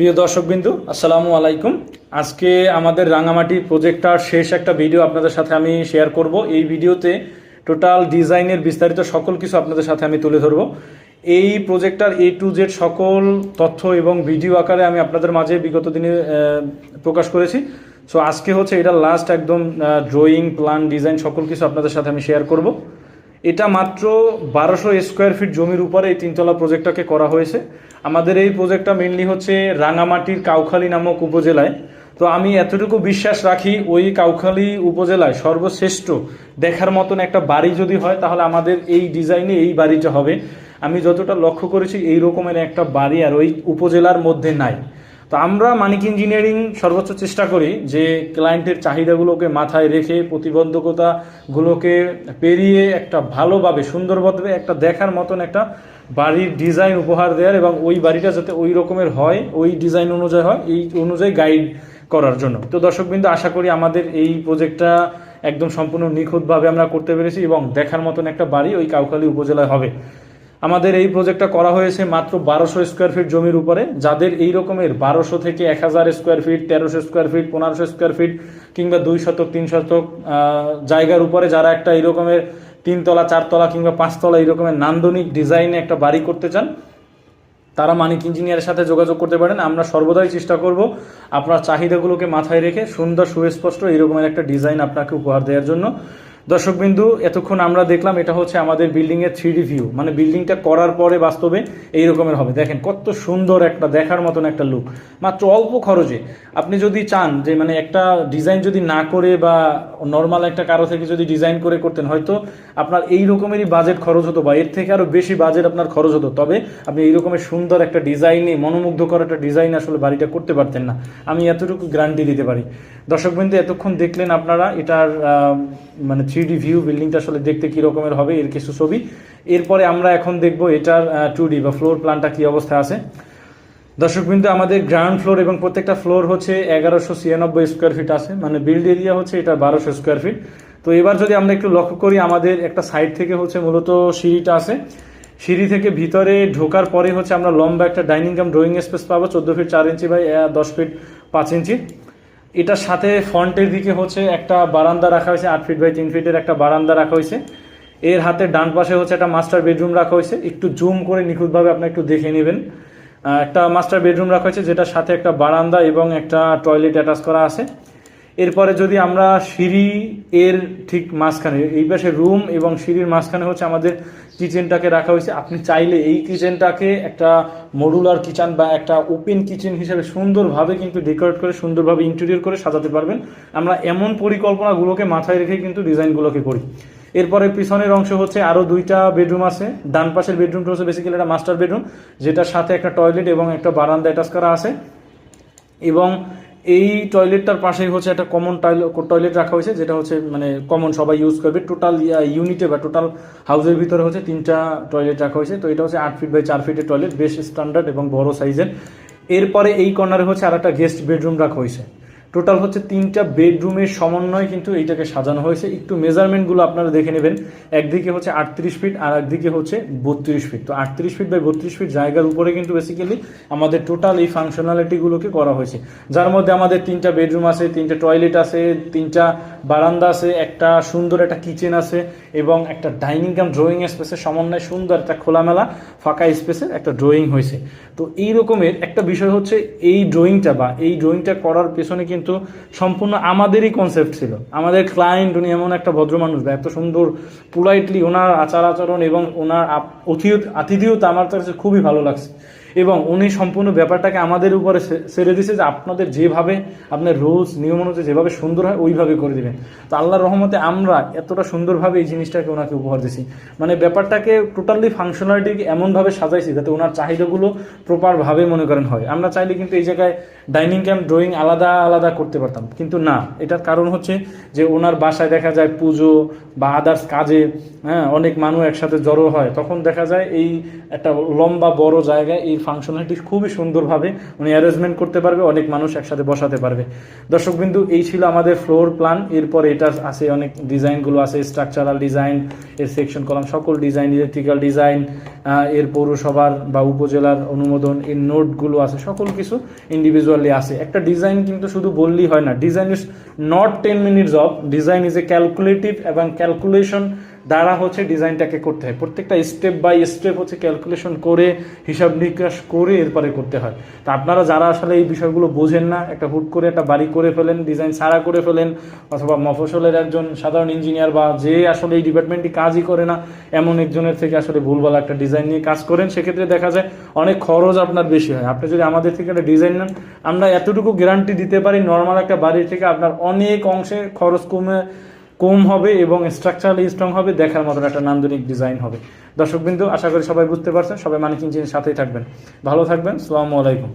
প্রিয় দর্শকবিন্দু, আসসালামু আলাইকুম। আজকে আমাদের রাঙামাটি প্রজেক্টটার শেষ একটা ভিডিও আপনাদের সাথে আমি শেয়ার করব। এই ভিডিওতে টোটাল ডিজাইনের বিস্তারিত সকল কিছু আপনাদের সাথে আমি তুলে ধরবো। এই প্রজেক্টটার এ টু জেড সকল তথ্য এবং ভিডিও আকারে আমি আপনাদের মাঝে বিগত দিনে প্রকাশ করেছি। সো আজকে হচ্ছে এটা লাস্ট একদম ড্রয়িং প্ল্যান ডিজাইন সকল কিছু আপনাদের সাথে আমি শেয়ার করব। এটা মাত্র বারোশো স্কোয়ার ফিট জমির উপরে এই তিনতলা প্রজেক্টটাকে করা হয়েছে। আমাদের এই প্রজেক্টটা মেনলি হচ্ছে রাঙামাটির কাউখালী নামক উপজেলায়। তো আমি এতটুকু বিশ্বাস রাখি, ওই কাউখালী উপজেলায় সর্বশ্রেষ্ঠ দেখার মতন একটা বাড়ি যদি হয়, তাহলে আমাদের এই ডিজাইনে এই বাড়িটা হবে। আমি যতটা লক্ষ্য করেছি এই রকমের একটা বাড়ি আর ওই উপজেলার মধ্যে নাই। তো আমরা মানিক ইঞ্জিনিয়ারিং সর্বোচ্চ চেষ্টা করি যে ক্লায়েন্টের চাহিদাগুলোকে মাথায় রেখে প্রতিবন্ধকতাগুলোকে পেরিয়ে একটা ভালোভাবে, সুন্দরভাবে একটা দেখার মতন একটা বাড়ির ডিজাইন উপহার দেওয়ার এবং ওই বাড়িটা যাতে ওই রকমের হয়, ওই ডিজাইন অনুযায়ী হয়, এই অনুযায়ী গাইড করার জন্য। তো দর্শকবৃন্দ, আশা করি আমাদের এই প্রজেক্টটা একদম সম্পূর্ণ নিখুঁতভাবে আমরা করতে পেরেছি এবং দেখার মতন একটা বাড়ি ওই কাউখালী উপজেলায় হবে। আমাদের এই প্রজেক্টটা করা হয়েছে মাত্র বারোশো স্কোয়ার ফিট জমির উপরে। যাদের এই রকমের বারোশো থেকে এক হাজার স্কোয়ার ফিট তেরোশো স্কোয়ার ফিট পনেরোশো স্কোয়ার ফিট কিংবা দুই শতক, তিন শতক জায়গার উপরে যারা একটা এই রকমের তিনতলা, চারতলা কিংবা পাঁচতলা এই রকমের নান্দনিক ডিজাইনে একটা বাড়ি করতে চান, তারা মানিক ইঞ্জিনিয়ারের সাথে যোগাযোগ করতে পারেন। আমরা সর্বদাই চেষ্টা করব আপনার চাহিদাগুলোকে মাথায় রেখে সুন্দর, সুস্পষ্ট এরকমের একটা ডিজাইন আপনাকে উপহার দেওয়ার জন্য। দর্শকবিন্দু, এতক্ষণ আমরা দেখলাম এটা হচ্ছে আমাদের বিল্ডিংয়ের থ্রিডি ভিউ মানে বিল্ডিংটা করার পরে বাস্তবে এই রকমের হবে। দেখেন, কত সুন্দর একটা দেখার মতন একটা লুক মাত্র অল্প খরচে। আপনি যদি চান যে মানে একটা ডিজাইন যদি না করে বা নর্মাল একটা কারও থেকে যদি ডিজাইন করে করতেন, হয়তো আপনার এই রকমেরই বাজেট খরচ হতো বা এর থেকে আরও বেশি বাজেট আপনার খরচ হতো। তবে আপনি এই রকমের সুন্দর একটা ডিজাইনে মনোমুগ্ধকর একটা ডিজাইন আসলে বাড়িটা করতে পারতেন না। আমি এতটুকু গ্যারান্টি দিতে পারি। দর্শকবৃন্দ, এতক্ষণ দেখলেন আপনারা, এটার মানে থ্রি ডি ভিউ বিল্ডিংটা আসলে দেখতে কী রকমের হবে, এর কিছু ছবি। এরপরে আমরা এখন দেখব এটার টু ডি বা ফ্লোর প্ল্যানটা কী অবস্থায় আছে। দর্শকবৃন্দ, আমাদের গ্রাউন্ড ফ্লোর এবং প্রত্যেকটা ফ্লোর হচ্ছে এগারোশো ছিয়ানব্বই স্কোয়ার ফিট আছে মানে বিল্ড এরিয়া হচ্ছে এটা বারোশো স্কোয়ার ফিট তো এবার যদি আমরা একটু লক্ষ্য করি, আমাদের একটা সাইড থেকে হচ্ছে মূলত সিঁড়িটা আছে। সিঁড়ি থেকে ভিতরে ঢোকার পরে হচ্ছে আমরা লম্বা একটা ডাইনিং কাম ড্রয়িং স্পেস পাবো, চোদ্দ ফিট চার ইঞ্চি বাই দশ ফিট পাঁচ ইঞ্চি এটার সাথে ফ্রন্টের দিকে হচ্ছে একটা বারান্দা রাখা হয়েছে, আট ফিট বাই তিন ফিটের একটা বারান্দা রাখা হয়েছে। এর হাতে ডান পাশে হচ্ছে একটা মাস্টার বেডরুম রাখা হয়েছে। একটু জুম করে নিখুঁতভাবে আপনি একটু দেখে নেবেন। একটা মাস্টার বেডরুম রাখা হয়েছে, যেটার সাথে একটা বারান্দা এবং একটা টয়লেট অ্যাটাচ করা আছে। এরপরে যদি আমরা সিঁড়ি এর ঠিক মাঝখানে, এই পাশে রুম এবং সিঁড়ির মাঝখানে হচ্ছে আমাদের কিচেনটাকে রাখা হয়েছে। আপনি চাইলে এই কিচেনটাকে একটা মডুলার কিচেন বা একটা ওপেন কিচেন হিসেবে সুন্দরভাবে কিন্তু ডেকোরেট করে, সুন্দরভাবে ইন্টেরিয়র করে সাজাতে পারবেন। আমরা এমন পরিকল্পনাগুলোকে মাথায় রেখে কিন্তু ডিজাইনগুলোকে করি। এরপরে পিছনের অংশ হচ্ছে আরও দুইটা বেডরুম আছে। ডান পাশের বেডরুমটা হচ্ছে বেসিক্যালি একটা মাস্টার বেডরুম যেটার সাথে একটা টয়লেট এবং একটা বারান্দা অ্যাটাচ করা আছে। এবং এই টয়লেটটার পাশেই হচ্ছে একটা কমন টয়লেট রাখা হয়েছে, যেটা হচ্ছে মানে কমন সবাই ইউজ করবে। টোটাল ইউনিটে বা টোটাল হাউসের ভিতরে হচ্ছে তিনটা টয়লেট রাখা হয়েছে। তো এটা হচ্ছে আট ফিট বাই চার ফিটের টয়লেট বেশ স্ট্যান্ডার্ড এবং বড় সাইজের এরপরে এই কর্নারে হচ্ছে আর একটা গেস্ট বেডরুম রাখা হয়েছে। টোটাল হচ্ছে তিনটা বেডরুমের সমন্বয় কিন্তু এইটাকে সাজানো হয়েছে। একটু মেজারমেন্টগুলো আপনারা দেখে নেবেন। একদিকে হচ্ছে আটত্রিশ ফিট আর একদিকে হচ্ছে বত্রিশ ফিট তো আটত্রিশ ফিট বাই বত্রিশ ফিট জায়গার উপরে কিন্তু বেসিক্যালি আমাদের টোটাল এই ফাংশনালিটিগুলোকে করা হয়েছে। যার মধ্যে আমাদের তিনটা বেডরুম আছে, তিনটা টয়লেট আছে, তিনটা বারান্দা আছে, একটা সুন্দর একটা কিচেন আছে এবং একটা ডাইনিং কাম ড্রয়িং স্পেসের সমন্বয়ে, সুন্দর একটা খোলামেলা, ফাঁকা স্পেসের একটা ড্রয়িং হয়েছে। তো এই রকমের একটা বিষয় হচ্ছে এই ড্রয়িংটা বা এই ড্রয়িংটা করার পেছনে কিন্তু সম্পূর্ণ আমাদেরই কনসেপ্ট ছিল। আমাদের ক্লায়েন্ট উনি এমন একটা ভদ্র মানুষ এত সুন্দর পোলাইটলি ওনার আচার আচরণ এবং ওনার আতিথেয়তা আমার কাছে খুবই ভালো লাগছে। এবং উনি সম্পূর্ণ ব্যাপারটাকে আমাদের উপরে সেরে দিয়েছে যে আপনাদের যেভাবে আপনার রুলস নিয়ম অনুযায়ী যেভাবে সুন্দর হয় ওইভাবে করে দিবেন। তো আল্লাহর রহমতে আমরা এতটা সুন্দরভাবে এই জিনিসটাকে ওনাকে উপহার দিছি মানে ব্যাপারটাকে টোটালি ফাংশনালিটি এমনভাবে সাজাইছি যাতে ওনার চাহিদাগুলো প্রপারভাবে মনে করেন হয়। আমরা চাইলে কিন্তু এই জায়গায় ডাইনিং ক্যাম্প, ড্রয়িং আলাদা আলাদা করতে পারতাম। কিন্তু না, এটার কারণ হচ্ছে যে ওনার বাসায় দেখা যায় পুজো বা আদার্স কাজে হ্যাঁ অনেক মানুষ একসাথে জড়ো হয়। তখন দেখা যায় এই একটা লম্বা, বড় জায়গায় এই ফাংশনালিটি খুবই সুন্দরভাবে উনি অ্যারেঞ্জমেন্ট করতে পারবে, অনেক মানুষ একসাথে বসাতে পারবে। দর্শক বিন্দু এই ছিল আমাদের ফ্লোর প্ল্যান এরপর এটা আছে অনেক ডিজাইনগুলো আছে স্ট্রাকচারাল ডিজাইন এর সেকশন কলাম, সকল ডিজাইন ইলেকট্রিক্যাল ডিজাইন এর পৌরসভার বা উপজেলার অনুমোদন, এর নোটগুলো আছে, সকল কিছু ইন্ডিভিজুয়ালি আছে। একটা ডিজাইন কিন্তু শুধু বললেই হয় না। Design is not ten minutes of design is a calculative এবং ক্যালকুলেশন দ্বারা হচ্ছে ডিজাইনটাকে করতে হয়। প্রত্যেকটা স্টেপ বাই স্টেপ হচ্ছে ক্যালকুলেশন করে, হিসাব নিকাশ করে এরপরে করতে হয়। তা আপনারা যারা আসলে এই বিষয়গুলো বোঝেন না, একটা হুট করে একটা বাড়ি করে ফেলেন ডিজাইন সারা করে ফেলেন, অথবা মফসলের একজন সাধারণ ইঞ্জিনিয়ার বা যে আসলে এই ডিপার্টমেন্টটি কাজই করে না, এমন একজনের থেকে আসলে ভুলভাল একটা ডিজাইন নিয়ে কাজ করেন, সেক্ষেত্রে দেখা যায় অনেক খরচ আপনার বেশি হয়। আপনি যদি আমাদের থেকে একটা ডিজাইন নেন, আমরা এতটুকু গ্যারান্টি দিতে পারি নর্মাল একটা বাড়ি থেকে আপনার অনেক অংশে খরচ কমে কম হবে এবং স্ট্রাকচারালি স্ট্রং হবে, দেখার মতন একটা নান্দনিক ডিজাইন হবে। দর্শকবিন্দু, আশা করি সবাই বুঝতে পারছেন, সবাই মানে ইঞ্জিনের সাথেই থাকবেন। ভালো থাকবেন, সালামু আলাইকুম।